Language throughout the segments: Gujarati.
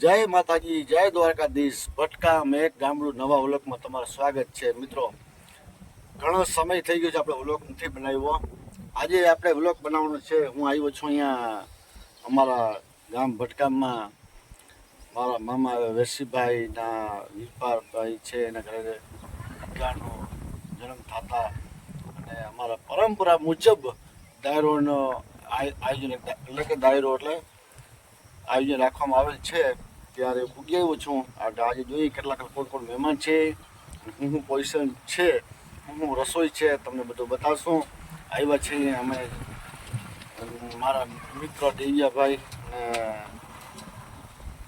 જય માતાજી, જય દ્વારકાધીશ. ભટકા મેઘ ગામડું નવા ઉલોકમાં તમારું સ્વાગત છે મિત્રો. ઘણો સમય થઈ ગયો છે આપણે વ્લોગ નથી બનાવ્યો. આજે આપણે વ્લોગ બનાવવાનો છે. હું આવ્યો છું અહીંયા અમારા ગામ ભટકામમાં. મારા મામા વેરસીભાઈના વિરપારભાઈ છે, એના ઘરે ભટકાનો જન્મ થતા. અને અમારા પરંપરા મુજબ ડાયરોનો આય- આયોજન એટલે કે દાયરો એટલે આયોજન રાખવામાં આવેલ છે. ત્યારે પૂગી આવ્યો છું? આજે જોઈએ કેટલા કેટલા કોણ કોણ મહેમાન છે હું હું પોઝિશન છે? હું હું રસોઈ છે? તમને બધું બતાવશું. આવ્યા છે અમે મારા મિત્ર દેવિયાભાઈ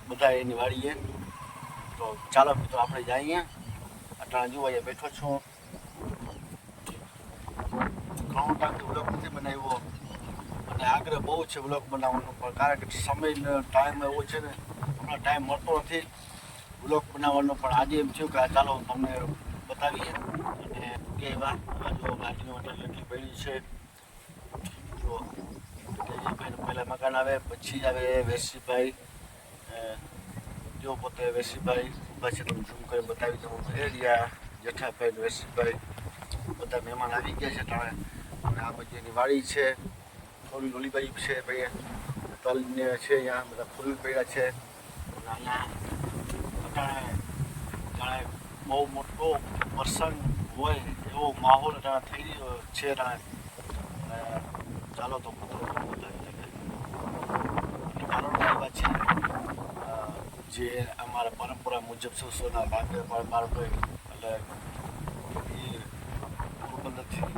બધા એની વાડીએ. તો ચાલો મિત્રો, આપણે જઈએ. અટાણા જોવા અહીંયા બેઠો છું ઘણો ટાઈમથી વ્લોગ નથી બનાવ્યો અને આગ્રહ બહુ છે વ્લોગ બનાવવાનો, પણ કારણ કે સમય ટાઈમ એવો છે ને, હમણાં ટાઈમ મળતો નથી વ્લોગ બનાવવાનો, પણ આજે એમ થયું કે ચાલો તમને બતાવીએ. અને કે વાત જો ગાડીનો હોટલ એટલી પડી છે. જો પહેલાં મકાન આવે, પછી આવે વેસીભાઈ. જો પોતે વેસીભાઈ, ઊભા તમે ઝૂમ કરી બતાવી દઉં. એરિયા જેઠાભાઈ વેસીભાઈ. બધા મહેમાન આવી ગયા છે ટાણે અને આ બધી એની વાડી છે. થોડી ઓલીબાઈ છે ભાઈ તલને છે અહીંયા બધા ફૂલ પડ્યા છે. અહીંયા બહુ મોટો પ્રસંગ હોય એવો માહોલ અટાણે થઈ રહ્યો છે ચાલો તો છે? જે અમારા પરંપરા મુજબ સોના ભાગે પણ બાળકો એટલે પોરબંદરથી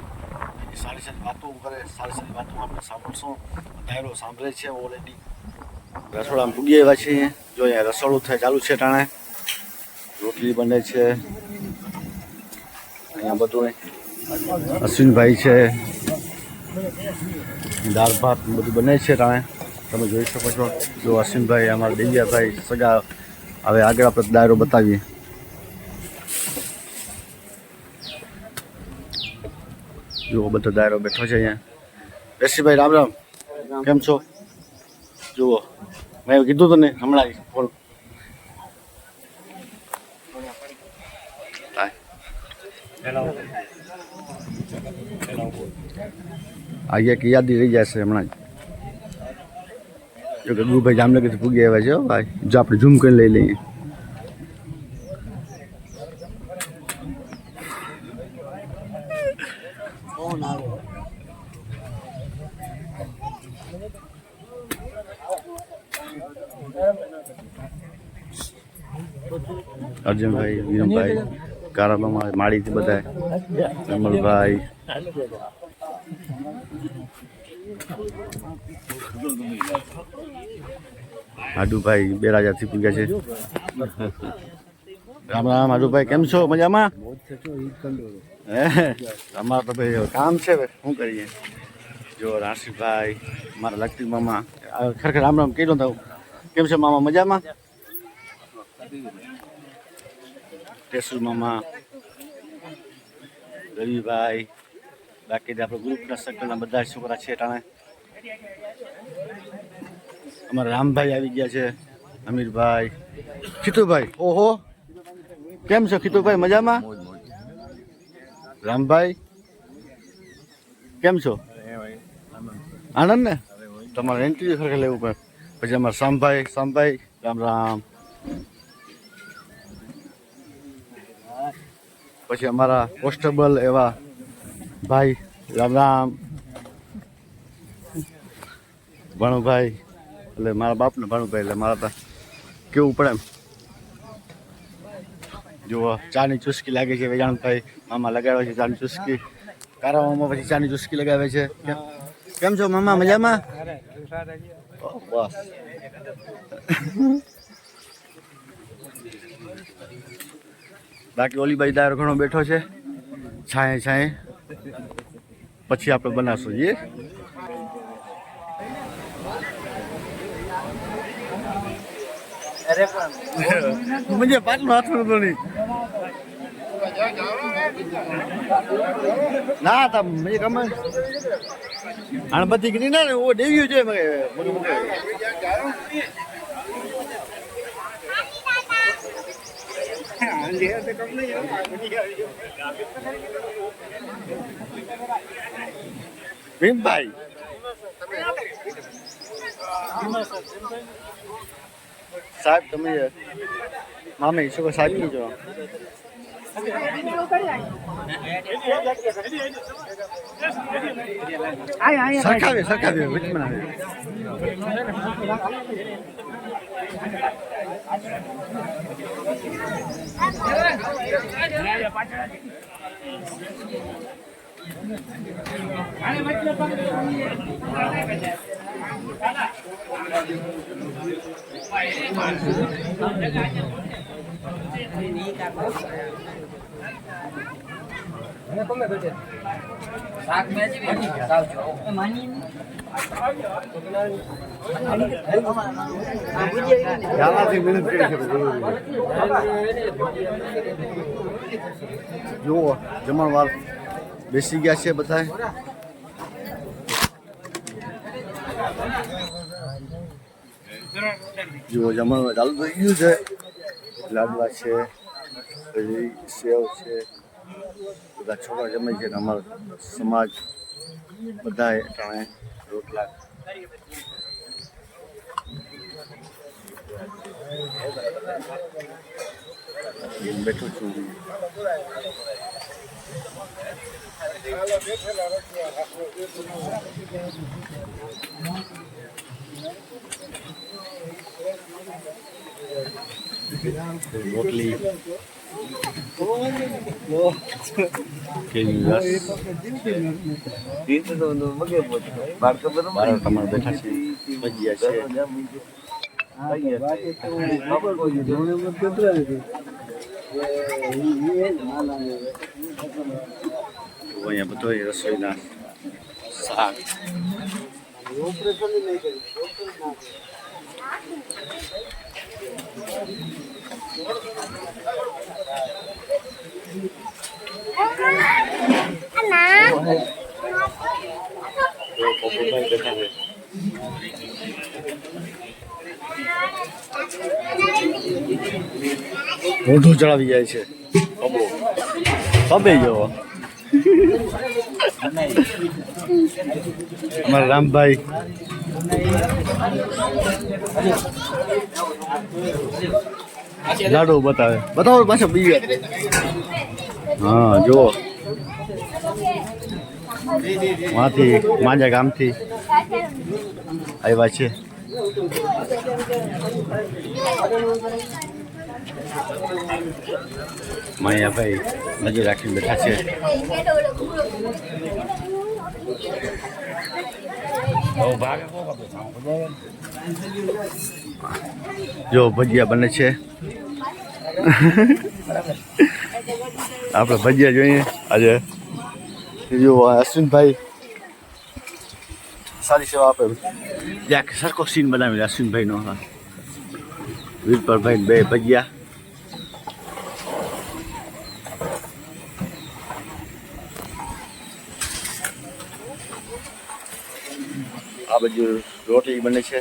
એની સારી સારી વાતો કરે સારી સારી વાતો આપણે સાંભળશું. ડાયરો સાંભળે છે ઓલરેડી રસોડામાં પૂગી આવ્યા છીએ. જો અહીંયા રસોડું થાય, ચાલુ છે ટાણે. રોટલી બને છે. અહીંયા બધું અશ્વિનભાઈ છે. દાળ ભાત બધું બને છે ટાણે. તમે જોઈ શકો છો. જો અશ્વિનભાઈ, અમારા દેવિયાભાઈ સગા, હવે આગળ આપણે ડાયરો બતાવીએ. જુઓ, બધો દાયરો બેઠો છે અહીંયા. યશીભાઈ રામ રામ. કેમ છો? જુઓ, મેં કીધું તને હમણાં ફોન આજે કે યાદી રહી જશે હમણાં જ. કે ગુરુભાઈ જામનગરથી પૂગી આવ્યા છે ભાઈ. જો આપણે ઝૂમ કરીને લઈ લઈએ. અર્જુનભાઈ વિનમભાઈ કારાબામાં માળીથી બધા કમલભાઈ હાડુભાઈ બે રાજાથી પૂજ્યા છે. રામ રામ હાડુભાઈ કેમ છો? મજામાં? હે? અમારે તો ભાઈ કામ છે શું કરીએ? જો રાશિભાઈ મારા લક્ષ્મી મામા ખરેખર રામ રામ કેટલો થયું કેમ છે મામા મજામાં? ટેસુ મામા રવિભાઈ બાકી આપણે ગ્રુપના સર્કલના બધા છોકરા છે ટાણે. અમારા રામભાઈ આવી ગયા છે અમીરભાઈ ખીતુભાઈ ઓહો કેમ છો ખીતુભાઈ મજામાં? રામભાઈ કેમ છો? આનંદ ને તમારે એન્ટ્રી ખરેખર લેવું પડે. પછી અમારા શામભાઈ શામભાઈ રામ રામ. પછી અમારા કોન્સ્ટેબલ એવા ભાઈ, રામ રામ. ભણુભાઈ એટલે મારા બાપને ભણુભાઈ એટલે મારા કેવું પડે એમ. જુઓ, ચાની ચુસ્કી લાગે છે વેજાણભાઈ મામા લગાવે છે ચાની ચુસ્કી. કારાવામાં પછી ચાની ચુસ્કી લગાવે છે. કેમ છો મામા? મજામાં? બાકી ઓલી ઓલીબાઈ દાર ઘણો બેઠો છે. છાંય છાંય. પછી આપણે બનાવશું એ મજા પાટલો હાથ નહીં. ના તા મેં ગમે. અણબત્તી કીધી, ના ઓ દેવ્યું છે મગે ભીમભાઈ. સાહેબ, તમે, મામી, શું સાહેબ નહીં જો સરખાવી સરખાવી વચમાં આવે છે જુઓ જમણવાર બેસી ગયા છે બધા જુઓ જમણવાર ચાલુ થઈ ગયું છે. લાડવા છે પછી સેવ છે, બધા છોકરા જમે છે ને અમારો સમાજ બધા ટાણે રોટલા લઈને બેઠો છું. રોટલી અહીંયા બધો રસોઈના શાક. મોઢું ચડાવી જાય છે. જવો જેવો અમારા રામભાઈ. લાડુ બતાવે. બતાવો પાછો બીજો. હા જુઓ. માથી માંજા ગામથી આવ્યા છે. માયાભાઈ નજર રાખીને બેઠા છે. જો ભજીયા બને છે. આપણે ભજીયા જોઈએ. આજે જો અશ્વિનભાઈ સારી સેવા આપે. જ્યાં સરખો સીન બનાવી અશ્વિનભાઈનો. હા વીરપરભાઈ બે ભજીયા. આ બાજુ રોટલી બને છે.